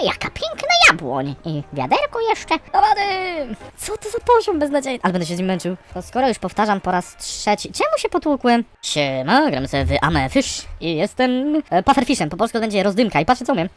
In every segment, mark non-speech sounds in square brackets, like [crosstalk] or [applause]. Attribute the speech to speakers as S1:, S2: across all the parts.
S1: O, jaka piękna jabłoń. I wiaderko jeszcze. Do wody. Co to za poziom beznadziejny. Ale będę się z nim męczył. To skoro już powtarzam po raz trzeci. Czemu się potłukłem? Siema, gramy sobie w Amefish i jestem e, pufferfishem. Po polsku będzie rozdymka i patrzę co umiem.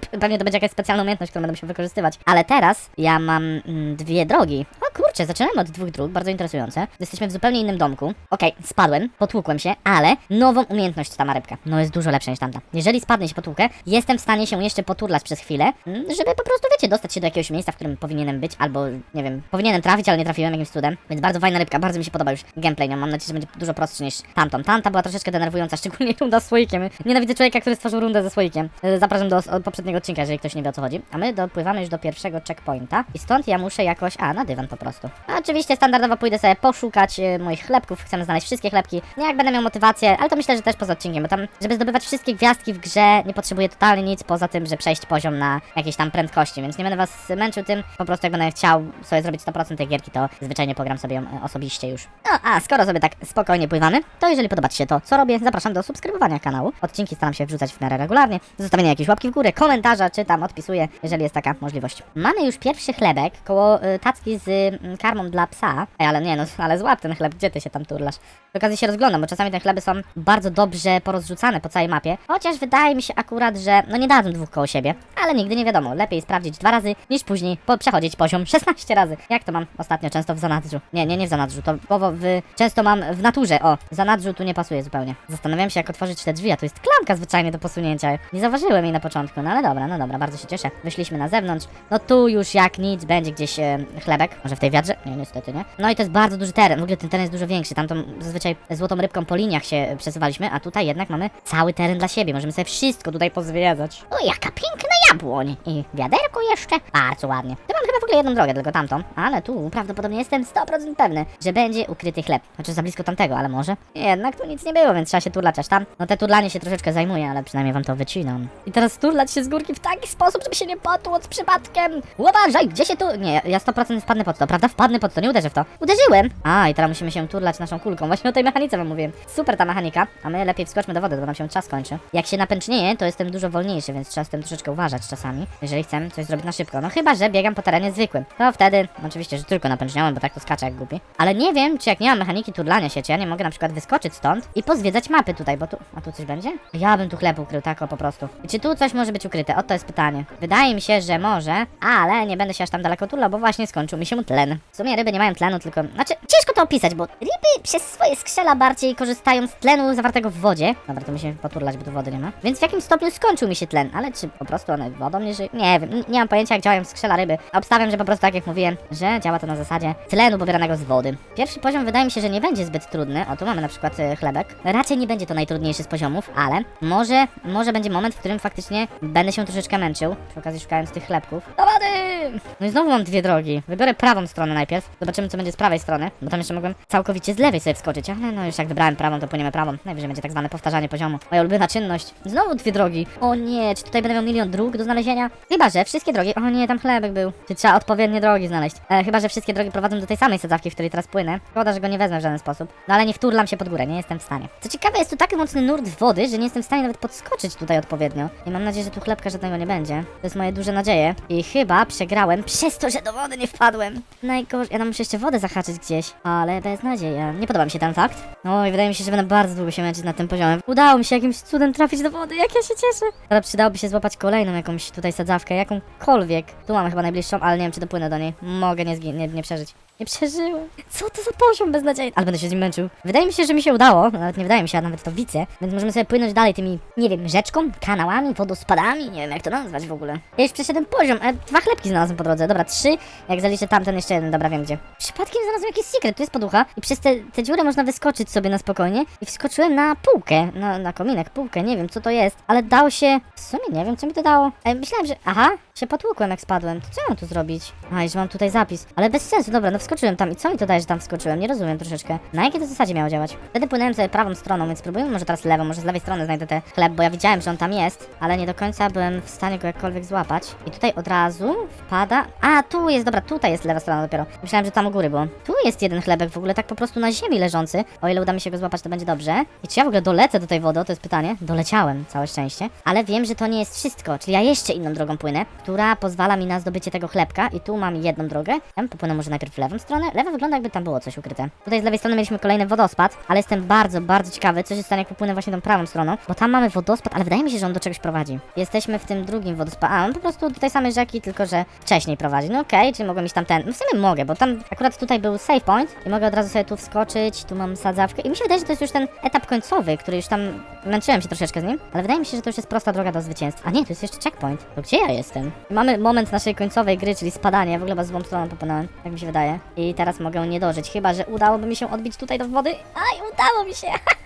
S1: Plup. Pewnie to będzie jakaś specjalna umiejętność, którą będę musiał wykorzystywać. Ale teraz ja mam mm, dwie drogi. O kurczę, zaczynamy od dwóch dróg, bardzo interesujące. Jesteśmy w zupełnie innym domku. Okej, spadłem, potłukłem się, ale nową umiejętność ta ma rybka. No jest dużo lepsza niż tamta. Jeżeli spadnę się potłukę, jestem w stanie się jeszcze poturlać przez chwilę, mm, żeby po prostu, wiecie, dostać się do jakiegoś miejsca, w którym powinienem być, albo, nie wiem, powinienem trafić, ale nie trafiłem jakimś cudem. Więc bardzo fajna rybka, bardzo mi się podoba już gameplay nią. Mam nadzieję, że będzie dużo prostszy niż tamtą. Tamta była troszeczkę denerwująca, szczególnie runda z słoikiem. Nienawidzę człowieka, który stworzył rundę ze słoikiem. E, Zapraszam do s- poprzedniego odcinka, jeżeli ktoś nie wie o co chodzi. A my dopływamy już do pierwszego checkpointa i stąd ja muszę jakoś... A, na dywan po prostu. Oczywiście standardowo pójdę sobie poszukać e, moich chlebków. Chcemy znaleźć wszystkie chlebki. Nie jak będę miał motywację, ale to myślę, że też poza odcinkiem, bo tam, żeby zdobywać wszystkie gwiazdki w grze, nie potrzebuję totalnie nic poza tym, że przejść poziom na jakiejś tam prędkości, więc nie będę was męczył tym. Po prostu jak będę chciał sobie zrobić 100% tej gierki, to zwyczajnie pogram sobie ją e, osobiście już. No, a skoro sobie tak spokojnie pływamy, to jeżeli podoba Ci się to, co robię, zapraszam do subskrybowania kanału. Odcinki staram się wrzucać w miarę regularnie. Zostawienia jakiejś łapki w górę, komentarza, czy tam odpisuję, jeżeli jest taka możliwość. Mamy już pierwszy chlebek koło y, tacki z y, karmą dla psa. Ej, ale nie no, ale złap ten chleb, gdzie ty się tam turlasz? Przy okazji się rozglądam, bo czasami te chleby są bardzo dobrze porozrzucane po całej mapie. Chociaż wydaje mi się akurat, że no nie dadzą dwóch koło siebie. Ale nigdy nie wiadomo. Lepiej sprawdzić dwa razy, niż później po przechodzić poziom [laughs] 16 razy. Jak to mam ostatnio często w zanadrzu? Nie, nie, nie w zanadrzu, to słowo w... często mam w naturze. O, zanadrzu tu nie pasuje zupełnie. Zastanawiam się, jak otworzyć te drzwi, a tu jest klamka zwyczajnie do posunięcia. Nie zauważyłem jej na początku, no ale dobra, no dobra, bardzo się cieszę. Wyszliśmy na zewnątrz. No tu już jak nic będzie gdzieś e, chlebek. Może w tej wiadrze? Nie, niestety nie. No i to jest bardzo duży teren. W ogóle ten teren jest dużo większy. Tamtą zazwyczaj złotą rybką po liniach się przesuwaliśmy, a tutaj jednak mamy cały teren dla siebie. Możemy sobie wszystko tutaj pozwiedzać. O, jaka piękna jabłoń. I wiaderko jeszcze. Bardzo ładnie. Chyba w ogóle jedną drogę, tylko tamtą. Ale tu prawdopodobnie jestem 100% pewny, że będzie ukryty chleb. Znaczy za blisko tamtego, ale może. Jednak tu nic nie było, więc trzeba się turlać aż tam. No te turlanie się troszeczkę zajmuje, ale przynajmniej wam to wycinam. I teraz turlać się z górki w taki sposób, żeby się nie potłuc przypadkiem. Uważaj, gdzie się tu... Nie, ja 100% wpadnę pod to, prawda? Wpadnę pod to, nie uderzę w to. Uderzyłem! A, i teraz musimy się turlać naszą kulką. Właśnie o tej mechanice wam mówiłem. Super ta mechanika, a my lepiej wskoczmy do wody, bo nam się czas kończy. Jak się napęcznieje, to jestem dużo wolniejszy, więc trzeba z tym troszeczkę uważać czasami, jeżeli chcę coś zrobić na szybko. No chyba, że biegam po terenie zwykłym. To wtedy, oczywiście, że tylko napęczniałem, bo tak to skaczę jak głupi. Ale nie wiem, czy jak nie mam mechaniki turlania się, czy ja nie mogę na przykład wyskoczyć stąd i pozwiedzać mapy tutaj, bo tu... A tu coś będzie? Ja bym tu chleb ukrył, tak o po prostu. I czy tu coś może być ukryte? Oto jest pytanie. Wydaje mi się, że może, ale nie będę się aż tam daleko turlał, bo właśnie skończył mi się tlen. W sumie ryby nie mają tlenu, tylko... Znaczy, ciężko to opisać, bo ryby przez swoje skrzela bardziej korzystają z tlenu zawartego w wodzie. Dobra, to musimy poturlać, bo tu wody nie ma. Więc w jakim stopniu skończył mi się tlen, ale czy po prostu one wodą nie żyją? Nie wiem, nie mam pojęcia jak działają skrzela ryby. Obstawiam, że po prostu tak jak mówiłem, że działa to na zasadzie tlenu pobieranego z wody. Pierwszy poziom wydaje mi się, że nie będzie zbyt trudny. O, tu mamy na przykład e, chlebek. Raczej nie będzie to najtrudniejszy z poziomów, ale może, może będzie moment, w którym faktycznie będę się troszeczkę męczył. Przy okazji szukając tych chlebków. Do wody! No i znowu mam dwie drogi. Wybiorę prawą stronę najpierw. Zobaczymy, co będzie z prawej strony, bo tam jeszcze mogłem całkowicie z lewej sobie wskoczyć, ale no już jak wybrałem prawą, to płyniemy prawą. Najwyżej będzie tak zwane powtarzanie poziomu. Moja ulubiona czynność. Znowu dwie drogi. O nie, czy tutaj będę miał milion dróg do znalezienia? Chyba, że wszystkie drogi... O nie, tam chlebek był. Czy trzeba odpowiednie drogi znaleźć? E, chyba, że wszystkie drogi prowadzą do tej samej sadzawki, w której teraz płynę. Szkoda, że go nie wezmę w żaden sposób. No ale nie wturlam się pod górę, nie jestem w stanie. Co ciekawe, jest tu taki mocny nurt wody, że nie jestem w stanie nawet podskoczyć tutaj odpowiednio. I mam nadzieję, że tu chlebka żadnego nie będzie. To jest moje duże nadzieje. I chyba przegrałem przez to, że do wody nie wpadłem. Najgorzej. Ja tam muszę jeszcze wodę zahaczyć gdzieś. Ale bez nadzieja. Nie podoba mi się ten fakt. No i wydaje mi się, że będę bardzo długo się męczyć nad tym poziomem. Udało mi się jakimś cudem trafić do wody, jak ja się cieszę. Ale przydałoby się złapać kolejną jakąś tutaj sadzawkę, jakąkolwiek. Tu mamy chyba najbliższą, ale nie wiem, czy dopłynę do niej. Mogę nie, nie, nie przeżyć. Nie przeżyłem. Co to za poziom beznadziejny? Ale będę się z nim męczył. Wydaje mi się, że mi się udało. Nawet nie wydaje mi się, a nawet to widzę. Więc możemy sobie płynąć dalej tymi, nie wiem, rzeczką, kanałami, wodospadami. Nie wiem, jak to nazwać w ogóle. Ja już przeszedłem poziom. E, dwa chlebki znalazłem po drodze. Dobra, trzy. Jak zaliczę tamten, jeszcze jeden. Dobra, wiem gdzie. Przypadkiem znalazłem jakiś sekret. Tu jest poducha. I przez te, te dziury można wyskoczyć sobie na spokojnie. I wskoczyłem na półkę. Na, na kominek, półkę. Nie wiem, co to jest. Ale dało się... W sumie nie wiem, co mi to dało. E, myślałem, że... Aha, się potłukłem, jak spadłem. To co ja mam tu zrobić? A, że mam tutaj zapis. Ale bez sensu. Dobra, no wskoczyłem tam i co mi to daje, że tam wskoczyłem? Nie rozumiem troszeczkę. Na jakiej to zasadzie miało działać? Wtedy płynąłem sobie prawą stroną, więc spróbujmy może teraz lewą, może z lewej strony znajdę ten chleb, bo ja widziałem, że on tam jest, ale nie do końca byłem w stanie go jakkolwiek złapać. I tutaj od razu wpada... A, tu jest, dobra, tutaj jest lewa strona dopiero. Myślałem, że tam u góry było. Tu jest jeden chlebek w ogóle tak po prostu na ziemi leżący. O ile uda mi się go złapać, to będzie dobrze. I czy ja w ogóle dolecę do tej wody? To jest pytanie. Doleciałem, całe szczęście. Ale wiem, że to nie jest wszystko, czyli ja jeszcze inną drogą płynę, która pozwala mi na zdobycie tego chlebka. I tu mam jedną drogę. Ja bym popłynął może najpierw w lewą stronę. Lewa wygląda jakby tam było coś ukryte. Tutaj z lewej strony mieliśmy kolejny wodospad, ale jestem bardzo, bardzo ciekawy, co się stanie, jak popłynę właśnie tą prawą stroną, bo tam mamy wodospad, ale wydaje mi się, że on do czegoś prowadzi. Jesteśmy w tym drugim wodospadzie. A, on po prostu do tej samej rzeki, tylko że wcześniej prowadzi. No okej, czyli mogłem iść tam ten. No w sumie mogę, bo tam akurat tutaj był save point i mogę od razu sobie tu wskoczyć, tu mam sadzawkę i mi się wydaje, że to jest już ten etap końcowy, który już tam męczyłem się troszeczkę z nim, ale wydaje mi się, że to już jest prosta droga do zwycięstwa. A nie, jest jeszcze checkpoint. To gdzie ja jestem? Mamy moment naszej końcowej gry, czyli spadanie. W ogóle was złą stroną popłynąłem, jak mi się wydaje. I teraz mogę nie dożyć, chyba że udałoby mi się odbić tutaj do wody. Aj, udało mi się! [laughs]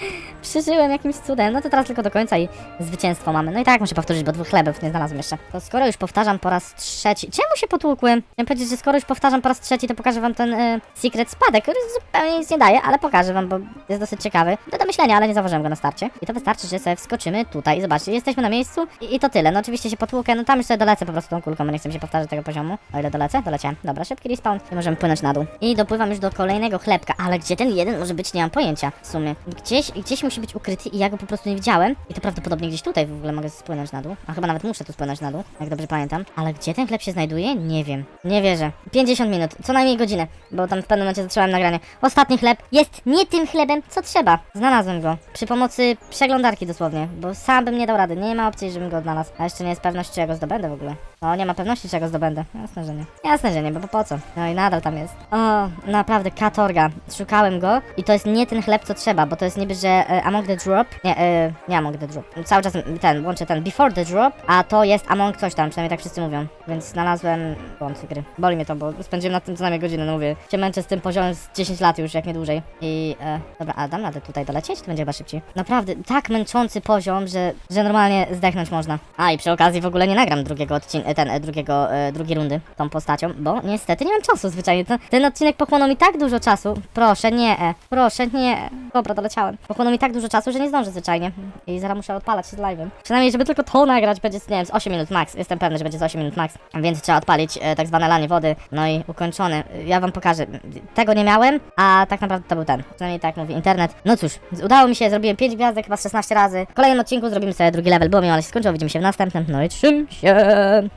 S1: [laughs] Przeżyłem jakimś cudem. No to teraz tylko do końca i zwycięstwo mamy. No i tak muszę powtórzyć, bo dwóch chlebów nie znalazłem jeszcze. To skoro już powtarzam po raz trzeci... Czemu się potłukłem? Chciałem powiedzieć, że skoro już powtarzam po raz trzeci, to pokażę wam ten e, secret spadek, który zupełnie nic nie daje, ale pokażę wam, bo jest dosyć ciekawy. Do domyślenia, ale nie zauważyłem go na starcie. I to wystarczy, że sobie wskoczymy tutaj zobaczcie, jesteśmy na miejscu i, i to tyle. No oczywiście się potłukę, no tam już sobie dolecę po prostu tą kulką, bo nie chcę się powtarzać tego poziomu. O ile dolecę? Doleciałem. Dobra, szybki respawn i możemy płynąć na dół. I dopływam już do kolejnego chlebka, ale gdzie ten jeden może być, nie mam pojęcia w sumie. Gdzieś, gdzieś musi być ukryty i ja go po prostu nie widziałem. I to prawdopodobnie gdzieś tutaj w ogóle mogę spłynąć na dół. A chyba nawet muszę tu spłynąć na dół, jak dobrze pamiętam. Ale gdzie ten chleb się znajduje? Nie wiem. Nie wierzę. 50 minut, co najmniej godzinę, bo tam w pewnym momencie zacząłem nagranie. Ostatni chleb jest nie tym chlebem, co trzeba. Znalazłem go. Przy pomocy przeglądarki dosłownie, bo sam bym nie dał rady. Nie ma opcji, żebym go odnalazł. A jeszcze nie jest pewność, czy ja go zdobędę w ogóle. No, nie ma pewności, czy ja go zdobędę. Jasne, że nie. Jasne, że nie, bo po co? No i nadal tam jest. O, naprawdę, katorga. Szukałem go i to jest nie ten chleb, co trzeba, bo to jest niby, że e, among the drop. Nie, e, nie among the drop. Cały czas ten, łączę ten before the drop, a to jest among coś tam, przynajmniej tak wszyscy mówią. Więc znalazłem błąd gry. Boli mnie to, bo spędziłem na tym co najmniej godzinę, no mówię. Się męczę z tym poziomem z 10 lat już, jak nie dłużej. I, e, dobra, a dam radę tutaj dolecieć? To będzie chyba szybciej. Naprawdę, tak męczący poziom, że, że normalnie zdechnąć można. A i przy okazji w ogóle nie nagram drugiego odcinka, ten, e, drugiego, e, drugiej rundy tą postacią, bo niestety nie mam czasu zwyczajnie. Ten, ten odcinek pochłonął mi tak dużo czasu. Proszę, nie, e, proszę, nie. Dobra, doleciałem. Pochłonął mi tak dużo czasu, że nie zdążę zwyczajnie. I zaraz muszę odpalać się z live'em. Przynajmniej, żeby tylko to nagrać, będzie, nie wiem, z 8 minut max. Jestem pewny, że będzie z 8 minut max. Więc trzeba odpalić e, tak zwane lanie wody. No i ukończony. Ja wam pokażę. Tego nie miałem, a tak naprawdę to był ten. Przynajmniej tak mówi internet. No cóż, udało mi się, zrobiłem 5 gwiazdek chyba z 16 razy. W kolejnym odcinku zrobimy sobie drugi level, było mi, ale się skończyło. Widzimy się w następnym. No i trzym się.